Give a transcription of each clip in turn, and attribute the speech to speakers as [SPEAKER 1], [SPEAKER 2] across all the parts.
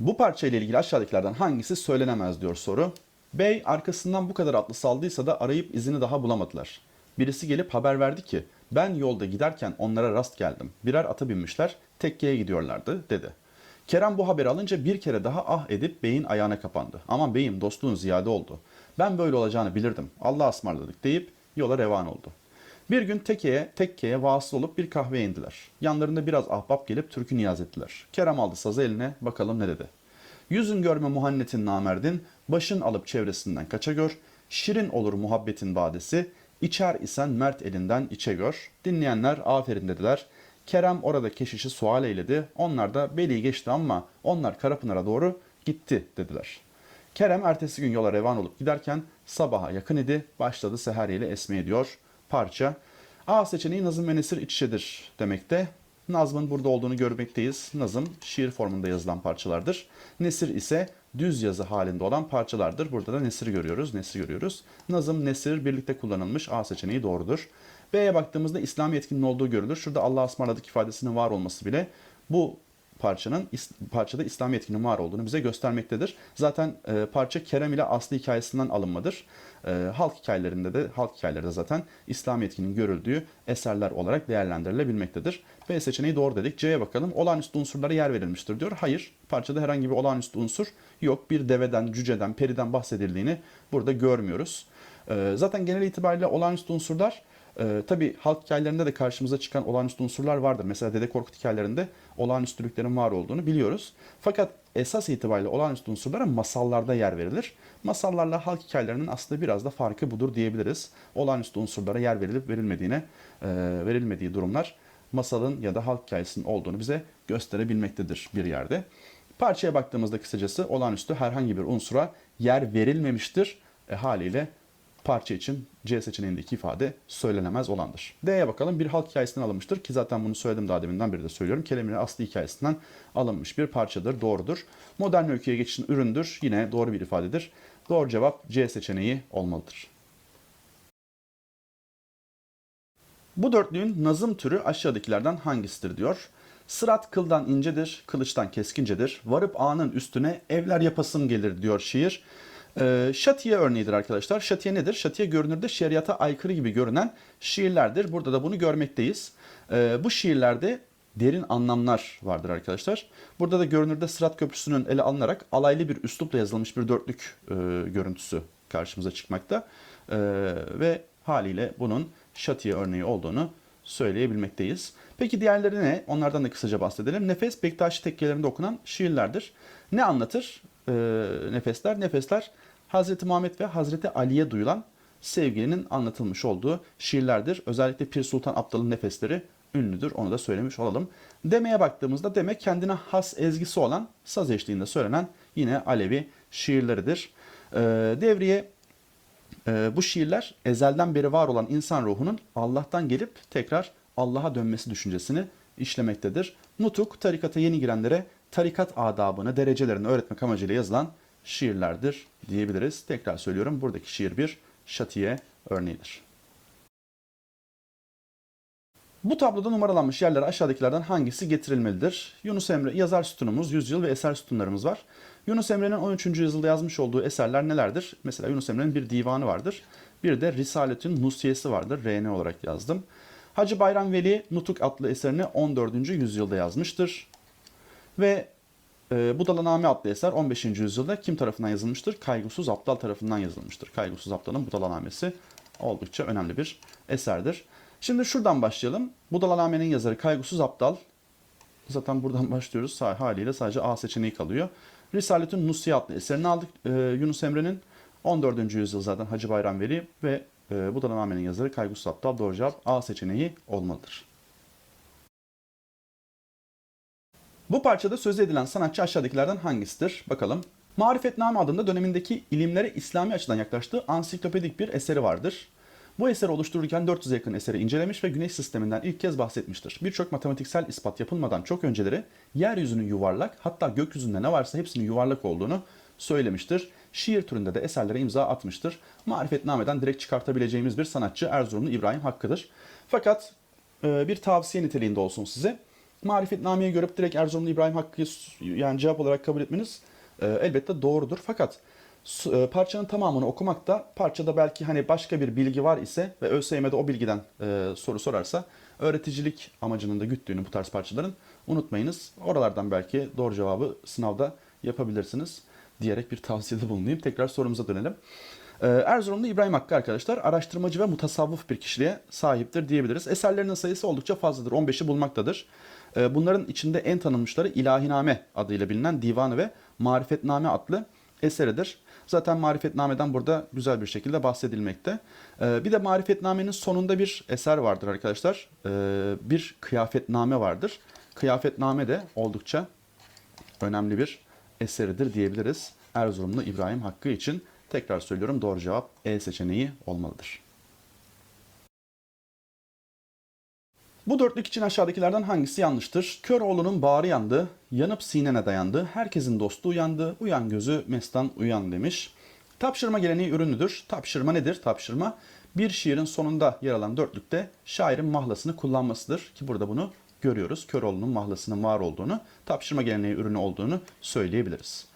[SPEAKER 1] Bu parça ile ilgili aşağıdakilerden hangisi söylenemez diyor soru. Bey arkasından bu kadar atlı saldıysa da arayıp izini daha bulamadılar. Birisi gelip haber verdi ki ben yolda giderken onlara rast geldim. Birer ata binmişler tekkeye gidiyorlardı dedi. Kerem bu haberi alınca bir kere daha ah edip beyin ayağına kapandı. Aman beyim dostluğun ziyade oldu. Ben böyle olacağını bilirdim. Allah'a ısmarladık deyip yola revan oldu. Bir gün tekeye, tekkeye vasıl olup bir kahveye indiler. Yanlarında biraz ahbap gelip türkü niyaz ettiler. Kerem aldı sazı eline bakalım ne dedi. Yüzün görme muhannetin namerdin, başın alıp çevresinden kaça gör, şirin olur muhabbetin badesi, içer isen mert elinden içe gör. Dinleyenler aferin dediler. Kerem orada keşişi sual eyledi. Onlar da beli geçti ama onlar Karapınar'a doğru gitti dediler. Kerem ertesi gün yola revan olup giderken sabaha yakın idi. Başladı seher ile esmeye diyor parça. A seçeneği nazım ve nesir iç içedir demekte. Nazmın burada olduğunu görmekteyiz. Nazım şiir formunda yazılan parçalardır. Nesir ise düz yazı halinde olan parçalardır. Burada da nesir görüyoruz, nesir görüyoruz. Nazım, nesir birlikte kullanılmış. A seçeneği doğrudur. B'ye baktığımızda İslami etkinin olduğu görülür. Şurada Allah'a ısmarladık ifadesinin var olması bile bu parçanın parçada İslami etkinin var olduğunu bize göstermektedir. Zaten e, parça Kerem ile Aslı hikayesinden alınmadır. E, halk hikayelerinde de halk hikayelerinde zaten İslami etkinin görüldüğü eserler olarak değerlendirilebilmektedir. B seçeneği doğru dedik. C'ye bakalım. Olağanüstü unsurlara yer verilmiştir diyor. Hayır. Parçada herhangi bir olağanüstü unsur yok. Bir deveden, cüceden, periden bahsedildiğini burada görmüyoruz. E, zaten genel itibariyle olağanüstü unsurlar ee, tabii halk hikayelerinde de karşımıza çıkan olağanüstü unsurlar vardır. Mesela Dede Korkut hikayelerinde olağanüstülüklerin var olduğunu biliyoruz. Fakat esas itibariyle olağanüstü unsurlara masallarda yer verilir. Masallarla halk hikayelerinin aslında biraz da farkı budur diyebiliriz. Olağanüstü unsurlara yer verilip verilmediğine e, verilmediği durumlar masalın ya da halk hikayesinin olduğunu bize gösterebilmektedir bir yerde. Parçaya baktığımızda kısacası olağanüstü herhangi bir unsura yer verilmemiştir. E, haliyle parça için C seçeneğindeki ifade söylenemez olandır. D'ye bakalım. Bir halk hikayesinden alınmıştır ki zaten bunu söyledim daha deminden beri de söylüyorum. Kelimenin aslı hikayesinden alınmış bir parçadır. Doğrudur. Modern öyküye geçişin üründür. Yine doğru bir ifadedir. Doğru cevap C seçeneği olmalıdır. Bu dörtlüğün nazım türü aşağıdakilerden hangisidir diyor. Sırat kıldan incedir, kılıçtan keskincedir. Varıp ağanın üstüne evler yapasım gelir diyor şiir. Ee, şatiye örneğidir arkadaşlar. Şatiye nedir? Şatiye görünürde şeriata aykırı gibi görünen şiirlerdir. Burada da bunu görmekteyiz. Ee, bu şiirlerde derin anlamlar vardır arkadaşlar. Burada da görünürde Sırat Köprüsü'nün ele alınarak alaylı bir üslupla yazılmış bir dörtlük e, görüntüsü karşımıza çıkmakta. Ee, ve haliyle bunun şatiye örneği olduğunu söyleyebilmekteyiz. Peki diğerleri ne? Onlardan da kısaca bahsedelim. Nefes Bektaşi tekkelerinde okunan şiirlerdir. Ne anlatır e, nefesler? Nefesler Hazreti Muhammed ve Hazreti Ali'ye duyulan sevginin anlatılmış olduğu şiirlerdir. Özellikle Pir Sultan Abdal'ın nefesleri ünlüdür. Onu da söylemiş olalım. Deme'ye baktığımızda deme kendine has ezgisi olan saz eşliğinde söylenen yine Alevi şiirleridir. E, devriye e, bu şiirler ezelden beri var olan insan ruhunun Allah'tan gelip tekrar Allah'a dönmesi düşüncesini işlemektedir. Nutuk tarikata yeni girenlere tarikat adabını, derecelerini öğretmek amacıyla yazılan şiirlerdir diyebiliriz. Tekrar söylüyorum buradaki şiir bir şatiye örneğidir. Bu tabloda numaralanmış yerlere aşağıdakilerden hangisi getirilmelidir? Yunus Emre yazar sütunumuz, yüzyıl ve eser sütunlarımız var. Yunus Emre'nin 13. yüzyılda yazmış olduğu eserler nelerdir? Mesela Yunus Emre'nin bir divanı vardır. Bir de Risaletün Nusiyesi vardır. RN olarak yazdım. Hacı Bayram Veli Nutuk adlı eserini 14. yüzyılda yazmıştır. Ve e, Budalaname adlı eser 15. yüzyılda kim tarafından yazılmıştır? Kaygısız Aptal tarafından yazılmıştır. Kaygısız Aptal'ın Budalanamesi oldukça önemli bir eserdir. Şimdi şuradan başlayalım. Budalaname'nin yazarı Kaygısız Aptal. Zaten buradan başlıyoruz. Haliyle sadece A seçeneği kalıyor. Risaletün Nusiye adlı eserini aldık e, Yunus Emre'nin. 14. yüzyıl zaten Hacı Bayram Veli ve e, Budalaname'nin yazarı Kaygısız Aptal. Doğru cevap A seçeneği olmalıdır. Bu parçada söz edilen sanatçı aşağıdakilerden hangisidir? Bakalım. Marifetname adında dönemindeki ilimlere İslami açıdan yaklaştığı ansiklopedik bir eseri vardır. Bu eseri oluştururken 400'e yakın eseri incelemiş ve güneş sisteminden ilk kez bahsetmiştir. Birçok matematiksel ispat yapılmadan çok önceleri yeryüzünün yuvarlak hatta gökyüzünde ne varsa hepsinin yuvarlak olduğunu söylemiştir. Şiir türünde de eserlere imza atmıştır. Marifetname'den direkt çıkartabileceğimiz bir sanatçı Erzurumlu İbrahim Hakkı'dır. Fakat e, bir tavsiye niteliğinde olsun size. Marifetnameyi görüp direkt Erzurumlu İbrahim Hakkı yani cevap olarak kabul etmeniz e, elbette doğrudur. Fakat e, parçanın tamamını okumakta parçada belki hani başka bir bilgi var ise ve ÖSYM'de o bilgiden e, soru sorarsa öğreticilik amacının da güttüğünü bu tarz parçaların unutmayınız. Oralardan belki doğru cevabı sınavda yapabilirsiniz diyerek bir tavsiyede bulunayım. Tekrar sorumuza dönelim. Ee, Erzurumlu İbrahim Hakkı arkadaşlar araştırmacı ve mutasavvıf bir kişiliğe sahiptir diyebiliriz. Eserlerinin sayısı oldukça fazladır. 15'i bulmaktadır. Ee, Bunların içinde en tanınmışları İlahiname adıyla bilinen Divanı ve Marifetname adlı eseridir. Zaten Marifetname'den burada güzel bir şekilde bahsedilmekte. Ee, Bir de Marifetname'nin sonunda bir eser vardır arkadaşlar. Ee, Bir kıyafetname vardır. Kıyafetname de oldukça önemli bir eseridir diyebiliriz. Erzurumlu İbrahim Hakkı için tekrar söylüyorum doğru cevap E seçeneği olmalıdır. Bu dörtlük için aşağıdakilerden hangisi yanlıştır? Köroğlu'nun bağrı yandı, yanıp sinene dayandı, herkesin dostu uyandı, uyan gözü mestan uyan demiş. Tapşırma geleneği ürünüdür. Tapşırma nedir? Tapşırma bir şiirin sonunda yer alan dörtlükte şairin mahlasını kullanmasıdır ki burada bunu görüyoruz. Köroğlu'nun mahlasının var olduğunu, tapşırma geleneği ürünü olduğunu söyleyebiliriz.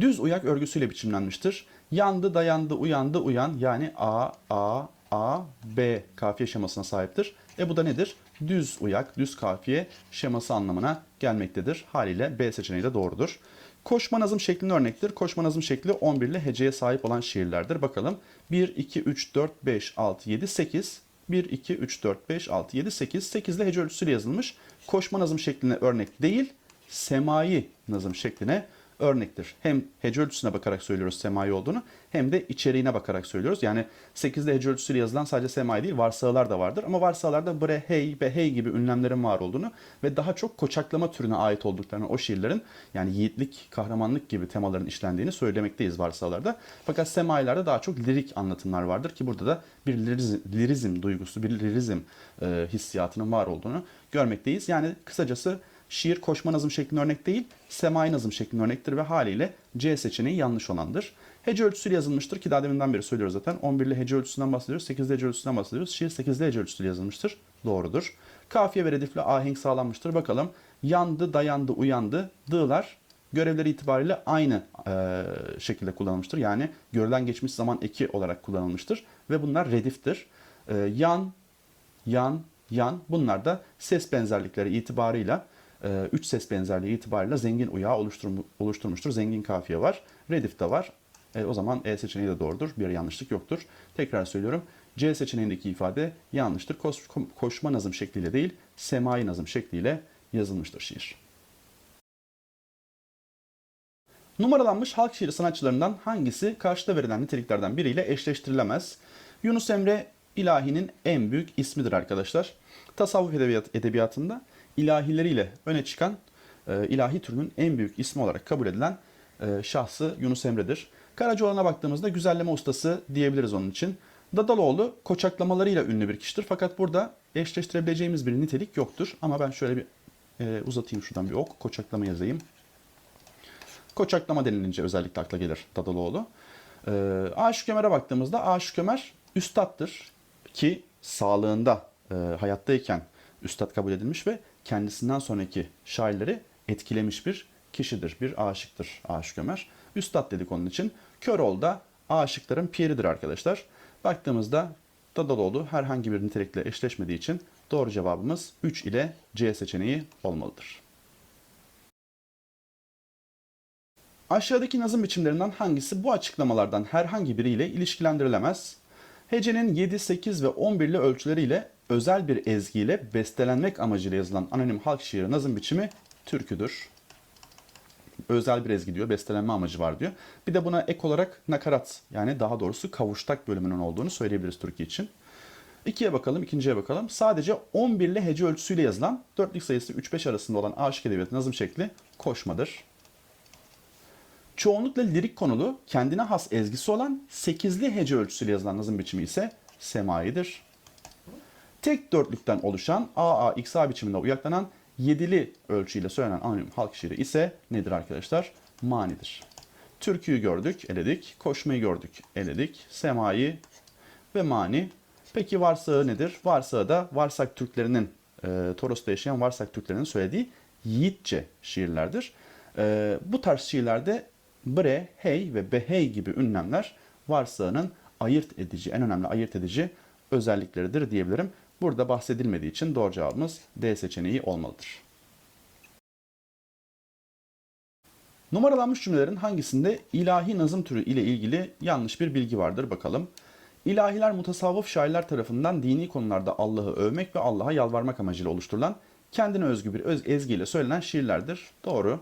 [SPEAKER 1] Düz uyak örgüsüyle biçimlenmiştir. Yandı, dayandı, uyandı, uyan yani A, A, A, B kafiye şemasına sahiptir. E bu da nedir? Düz uyak, düz kafiye şeması anlamına gelmektedir. Haliyle B seçeneği de doğrudur. Koşma nazım şeklinin örnektir. Koşma nazım şekli 11 ile heceye sahip olan şiirlerdir. Bakalım 1, 2, 3, 4, 5, 6, 7, 8. 1, 2, 3, 4, 5, 6, 7, 8. 8 ile hece ölçüsüyle yazılmış. Koşma nazım şekline örnek değil, semai nazım şekline örnektir. Hem hece ölçüsüne bakarak söylüyoruz semai olduğunu hem de içeriğine bakarak söylüyoruz. Yani 8'de hece ölçüsüyle yazılan sadece semai değil varsağılar da vardır. Ama varsağlarda bre, hey, be, hey gibi ünlemlerin var olduğunu ve daha çok koçaklama türüne ait olduklarını o şiirlerin yani yiğitlik, kahramanlık gibi temaların işlendiğini söylemekteyiz varsağlarda. Fakat semailerde daha çok lirik anlatımlar vardır ki burada da bir lirizm, lirizm duygusu, bir lirizm e, hissiyatının var olduğunu görmekteyiz. Yani kısacası şiir koşma nazım şeklinde örnek değil, semai nazım şeklinde örnektir ve haliyle C seçeneği yanlış olandır. Hece ölçüsüyle yazılmıştır ki daha deminden beri söylüyoruz zaten. 11'li hece ölçüsünden bahsediyoruz, 8'li hece ölçüsünden bahsediyoruz. Şiir 8'li hece ölçüsüyle yazılmıştır. Doğrudur. Kafiye ve redifle ahenk sağlanmıştır. Bakalım yandı, dayandı, uyandı. Dığlar görevleri itibariyle aynı e, şekilde kullanılmıştır. Yani görülen geçmiş zaman eki olarak kullanılmıştır. Ve bunlar rediftir. E, yan, yan, yan bunlar da ses benzerlikleri itibarıyla üç ses benzerliği itibarıyla zengin uyağı oluşturmu- oluşturmuştur. Zengin kafiye var. Redif de var. E, o zaman E seçeneği de doğrudur. Bir yanlışlık yoktur. Tekrar söylüyorum. C seçeneğindeki ifade yanlıştır. Koş- koşma nazım şekliyle değil, semai nazım şekliyle yazılmıştır şiir. Numaralanmış halk şiiri sanatçılarından hangisi karşıda verilen niteliklerden biriyle eşleştirilemez? Yunus Emre ilahinin en büyük ismidir arkadaşlar. Tasavvuf edebiyat, edebiyatında ilahileriyle öne çıkan e, ilahi türünün en büyük ismi olarak kabul edilen e, şahsı Yunus Emre'dir. Karacaoğlan'a baktığımızda güzelleme ustası diyebiliriz onun için. Dadaloğlu koçaklamalarıyla ünlü bir kişidir. Fakat burada eşleştirebileceğimiz bir nitelik yoktur. Ama ben şöyle bir e, uzatayım şuradan bir ok, koçaklama yazayım. Koçaklama denilince özellikle akla gelir Dadaloğlu. Ee, Aşık Ömer'e baktığımızda Aşık Ömer üstattır ki sağlığında e, hayattayken üstad kabul edilmiş ve kendisinden sonraki şairleri etkilemiş bir kişidir, bir aşıktır Aşık Ömer. Üstad dedik onun için. Köroğlu da aşıkların piridir arkadaşlar. Baktığımızda Dadaloğlu herhangi bir nitelikle eşleşmediği için doğru cevabımız 3 ile C seçeneği olmalıdır. Aşağıdaki nazım biçimlerinden hangisi bu açıklamalardan herhangi biriyle ilişkilendirilemez? Hecenin 7, 8 ve 11'li ölçüleriyle özel bir ezgiyle bestelenmek amacıyla yazılan anonim halk şiiri nazım biçimi türküdür. Özel bir ezgi diyor, bestelenme amacı var diyor. Bir de buna ek olarak nakarat yani daha doğrusu kavuştak bölümünün olduğunu söyleyebiliriz türkü için. İkiye bakalım, ikinciye bakalım. Sadece 11'li hece ölçüsüyle yazılan dörtlük sayısı 3-5 arasında olan aşık edebiyatı nazım şekli koşmadır. Çoğunlukla lirik konulu, kendine has ezgisi olan 8'li hece ölçüsüyle yazılan nazım biçimi ise semaidir. Tek dörtlükten oluşan AA-XA biçiminde uyaklanan 7'li ölçüyle söylenen anonim halk şiiri ise nedir arkadaşlar? Manidir. Türküyü gördük, eledik. Koşmayı gördük, eledik. Semai ve mani. Peki varsağı nedir? Varsağı da varsak Türklerinin e, Toros'ta yaşayan Varsak Türklerinin söylediği Yiğitçe şiirlerdir. E, bu tarz şiirlerde bre, hey ve behey gibi ünlemler Varsak'ın ayırt edici, en önemli ayırt edici özellikleridir diyebilirim. Burada bahsedilmediği için doğru cevabımız D seçeneği olmalıdır. Numaralanmış cümlelerin hangisinde ilahi nazım türü ile ilgili yanlış bir bilgi vardır bakalım. İlahiler mutasavvıf şairler tarafından dini konularda Allah'ı övmek ve Allah'a yalvarmak amacıyla oluşturulan kendine özgü bir öz ezgiyle söylenen şiirlerdir. Doğru.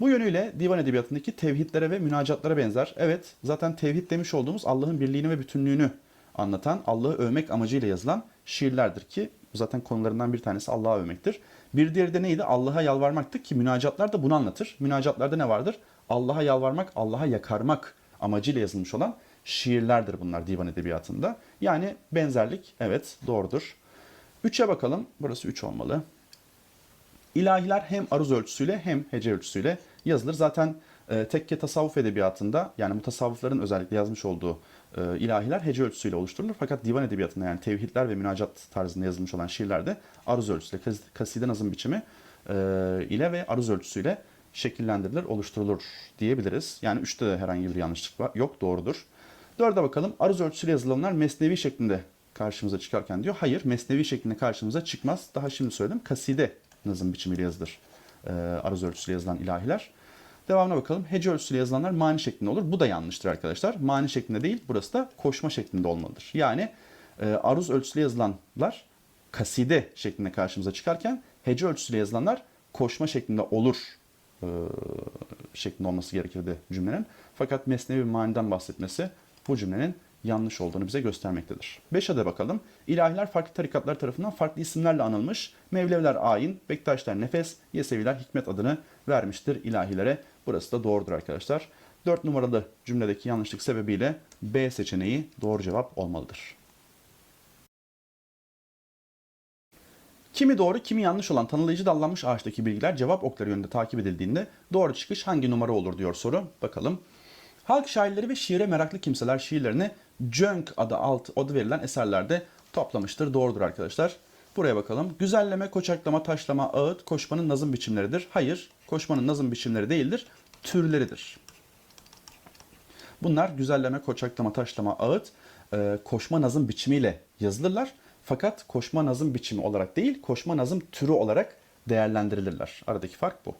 [SPEAKER 1] Bu yönüyle divan edebiyatındaki tevhidlere ve münacatlara benzer. Evet, zaten tevhid demiş olduğumuz Allah'ın birliğini ve bütünlüğünü anlatan, Allah'ı övmek amacıyla yazılan şiirlerdir ki zaten konularından bir tanesi Allah'a övmektir. Bir diğeri de neydi? Allah'a yalvarmaktı ki münacatlar da bunu anlatır. Münacatlarda ne vardır? Allah'a yalvarmak, Allah'a yakarmak amacıyla yazılmış olan şiirlerdir bunlar divan edebiyatında. Yani benzerlik evet doğrudur. 3'e bakalım. Burası 3 olmalı. İlahiler hem aruz ölçüsüyle hem hece ölçüsüyle yazılır. Zaten e, tekke tasavvuf edebiyatında yani mutasavvıfların özellikle yazmış olduğu e, ilahiler hece ölçüsüyle oluşturulur. Fakat divan edebiyatında yani tevhidler ve münacat tarzında yazılmış olan şiirlerde aruz ölçüsüyle, kas- kaside nazım biçimi e, ile ve aruz ölçüsüyle şekillendirilir, oluşturulur diyebiliriz. Yani üçte de herhangi bir yanlışlık var, yok, doğrudur. Dörde bakalım. Aruz ölçüsüyle yazılanlar mesnevi şeklinde karşımıza çıkarken diyor. Hayır, mesnevi şeklinde karşımıza çıkmaz. Daha şimdi söyledim. Kaside nazım biçimiyle yazılır. E, aruz ölçüsüyle yazılan ilahiler. Devamına bakalım. Hece ölçüsüyle yazılanlar mani şeklinde olur. Bu da yanlıştır arkadaşlar. Mani şeklinde değil, burası da koşma şeklinde olmalıdır. Yani e, aruz ölçüsüyle yazılanlar kaside şeklinde karşımıza çıkarken hece ölçüsüyle yazılanlar koşma şeklinde olur e, şeklinde olması gerekirdi cümlenin. Fakat mesnevi maniden bahsetmesi bu cümlenin yanlış olduğunu bize göstermektedir. 5'e de bakalım. İlahiler farklı tarikatlar tarafından farklı isimlerle anılmış. Mevleviler ayin, Bektaşlar nefes, Yeseviler hikmet adını vermiştir ilahilere. Burası da doğrudur arkadaşlar. 4 numaralı cümledeki yanlışlık sebebiyle B seçeneği doğru cevap olmalıdır. Kimi doğru, kimi yanlış olan tanımlayıcı dallanmış ağaçtaki bilgiler cevap okları yönünde takip edildiğinde doğru çıkış hangi numara olur diyor soru. Bakalım. Halk şairleri ve şiire meraklı kimseler şiirlerini Cönk adı alt adı verilen eserlerde toplamıştır. Doğrudur arkadaşlar. Buraya bakalım. Güzelleme, koçaklama, taşlama, ağıt koşmanın nazım biçimleridir. Hayır, koşmanın nazım biçimleri değildir, türleridir. Bunlar güzelleme, koçaklama, taşlama, ağıt e, koşma nazım biçimiyle yazılırlar. Fakat koşma nazım biçimi olarak değil, koşma nazım türü olarak değerlendirilirler. Aradaki fark bu.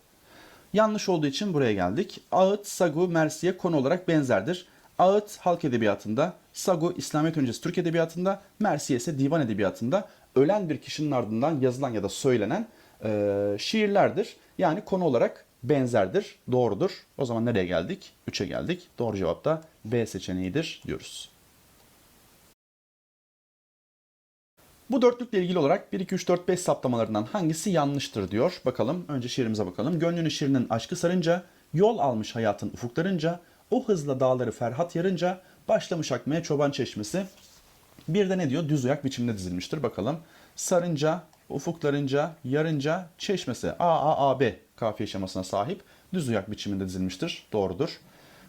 [SPEAKER 1] Yanlış olduğu için buraya geldik. Ağıt, sagu, mersiye konu olarak benzerdir. Ağıt halk edebiyatında, sagu İslamiyet öncesi Türk edebiyatında, mersiye ise divan edebiyatında ölen bir kişinin ardından yazılan ya da söylenen e, şiirlerdir. Yani konu olarak benzerdir, doğrudur. O zaman nereye geldik? 3'e geldik. Doğru cevap da B seçeneğidir diyoruz. Bu dörtlükle ilgili olarak 1, 2, 3, 4, 5 saptamalarından hangisi yanlıştır diyor. Bakalım önce şiirimize bakalım. Gönlünü şiirinin aşkı sarınca, yol almış hayatın ufuklarınca, o hızla dağları Ferhat yarınca, başlamış akmaya çoban çeşmesi. Bir de ne diyor? Düz ayak biçiminde dizilmiştir. Bakalım. Sarınca, ufuklarınca, yarınca, çeşmesi. A, A, A, B kafiye şemasına sahip. Düz ayak biçiminde dizilmiştir. Doğrudur.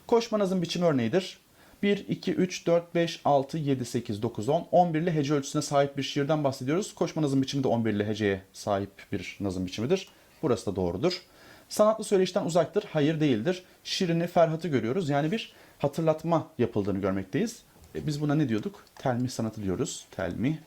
[SPEAKER 1] Koşma nazım biçimi örneğidir. 1, 2, 3, 4, 5, 6, 7, 8, 9, 10. 11'li hece ölçüsüne sahip bir şiirden bahsediyoruz. Koşma nazım biçimi de 11'li heceye sahip bir nazım biçimidir. Burası da doğrudur. Sanatlı söyleyişten uzaktır. Hayır değildir. Şirini, Ferhat'ı görüyoruz. Yani bir hatırlatma yapıldığını görmekteyiz. E, biz buna ne diyorduk? Telmih sanatı diyoruz. Telmih.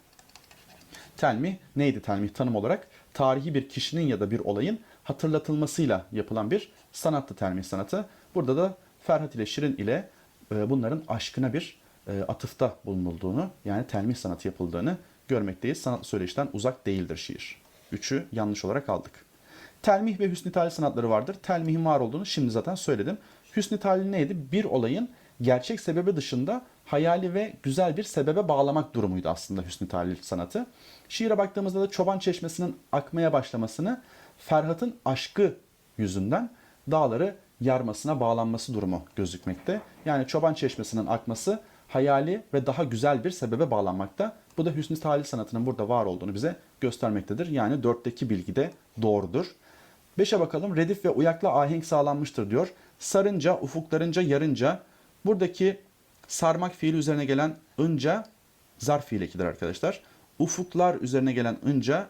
[SPEAKER 1] Telmih neydi telmih tanım olarak? Tarihi bir kişinin ya da bir olayın hatırlatılmasıyla yapılan bir sanattı telmih sanatı. Burada da Ferhat ile Şirin ile e, bunların aşkına bir e, atıfta bulunulduğunu yani telmih sanatı yapıldığını görmekteyiz. Sanat söyleyişten uzak değildir şiir. Üçü yanlış olarak aldık. Telmih ve hüsnü tali sanatları vardır. Telmihin var olduğunu şimdi zaten söyledim. Hüsnü tali neydi? Bir olayın gerçek sebebi dışında hayali ve güzel bir sebebe bağlamak durumuydu aslında hüsnü talil sanatı. Şiire baktığımızda da çoban çeşmesinin akmaya başlamasını Ferhat'ın aşkı yüzünden dağları yarmasına bağlanması durumu gözükmekte. Yani çoban çeşmesinin akması hayali ve daha güzel bir sebebe bağlanmakta. Bu da hüsnü talil sanatının burada var olduğunu bize göstermektedir. Yani dörtteki bilgi de doğrudur. Beşe bakalım. Redif ve uyakla ahenk sağlanmıştır diyor. Sarınca, ufuklarınca, yarınca. Buradaki sarmak fiili üzerine gelen ınca zarf fiil ekidir arkadaşlar. Ufuklar üzerine gelen ınca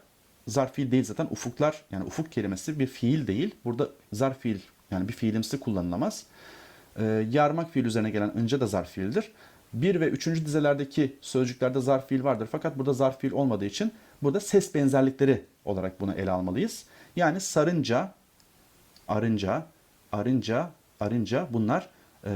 [SPEAKER 1] zarf fiil değil zaten. Ufuklar yani ufuk kelimesi bir fiil değil. Burada zarf fiil yani bir fiilimsi kullanılamaz. Ee, yarmak fiil üzerine gelen önce de zarf fiildir. 1 ve 3. dizelerdeki sözcüklerde zarf fiil vardır. Fakat burada zarf fiil olmadığı için burada ses benzerlikleri olarak bunu ele almalıyız. Yani sarınca, arınca, arınca, arınca bunlar e,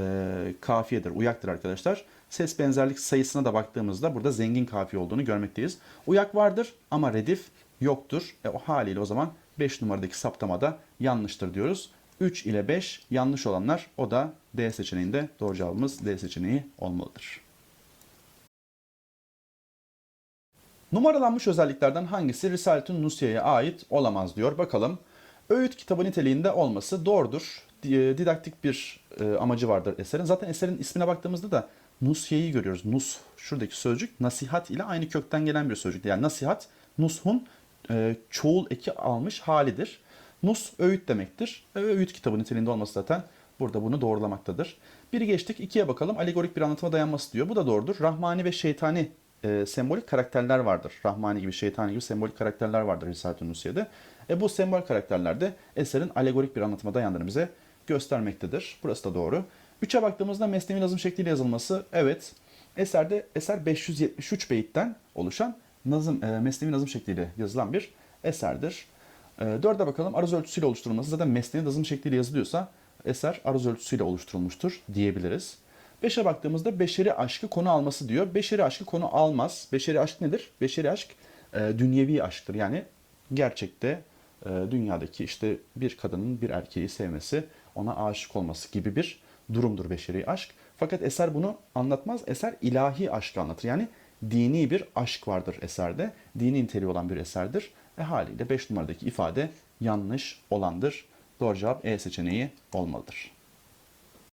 [SPEAKER 1] kafiyedir, uyaktır arkadaşlar. Ses benzerlik sayısına da baktığımızda burada zengin kafiye olduğunu görmekteyiz. Uyak vardır ama redif yoktur. E, o haliyle o zaman 5 numaradaki saptamada yanlıştır diyoruz. 3 ile 5 yanlış olanlar o da D seçeneğinde doğru cevabımız D seçeneği olmalıdır. Numaralanmış özelliklerden hangisi Risaletün Nusya'ya ait olamaz diyor. Bakalım. Öğüt kitabı niteliğinde olması doğrudur. Di- Didaktik bir e, amacı vardır eserin. Zaten eserin ismine baktığımızda da Nusya'yı görüyoruz. Nus, şuradaki sözcük nasihat ile aynı kökten gelen bir sözcük. Yani nasihat, nushun e, çoğul eki almış halidir. Nus öğüt demektir. Ve öğüt kitabı niteliğinde olması zaten burada bunu doğrulamaktadır. Biri geçtik, ikiye bakalım. Alegorik bir anlatıma dayanması diyor. Bu da doğrudur. Rahmani ve şeytani e, sembolik karakterler vardır. Rahmani gibi, şeytani gibi sembolik karakterler vardır Risalet-i Nusye'de. E, bu sembol karakterler de eserin alegorik bir anlatıma dayandığını bize göstermektedir. Burası da doğru. Üçe baktığımızda mesnevi nazım şekliyle yazılması, evet. Eserde eser 573 beyitten oluşan nazım, e, mesnevi nazım şekliyle yazılan bir eserdir. E, dörde bakalım aruz ölçüsüyle oluşturulması. Zaten mesnevi nazım şekliyle yazılıyorsa eser aruz ölçüsüyle oluşturulmuştur diyebiliriz. Beşe baktığımızda beşeri aşkı konu alması diyor. Beşeri aşkı konu almaz. Beşeri aşk nedir? Beşeri aşk e, dünyevi aşktır. Yani gerçekte e, dünyadaki işte bir kadının bir erkeği sevmesi, ona aşık olması gibi bir durumdur beşeri aşk. Fakat eser bunu anlatmaz. Eser ilahi aşkı anlatır. Yani dini bir aşk vardır eserde. Dini niteliği olan bir eserdir. E haliyle 5 numaradaki ifade yanlış olandır. Doğru cevap E seçeneği olmalıdır.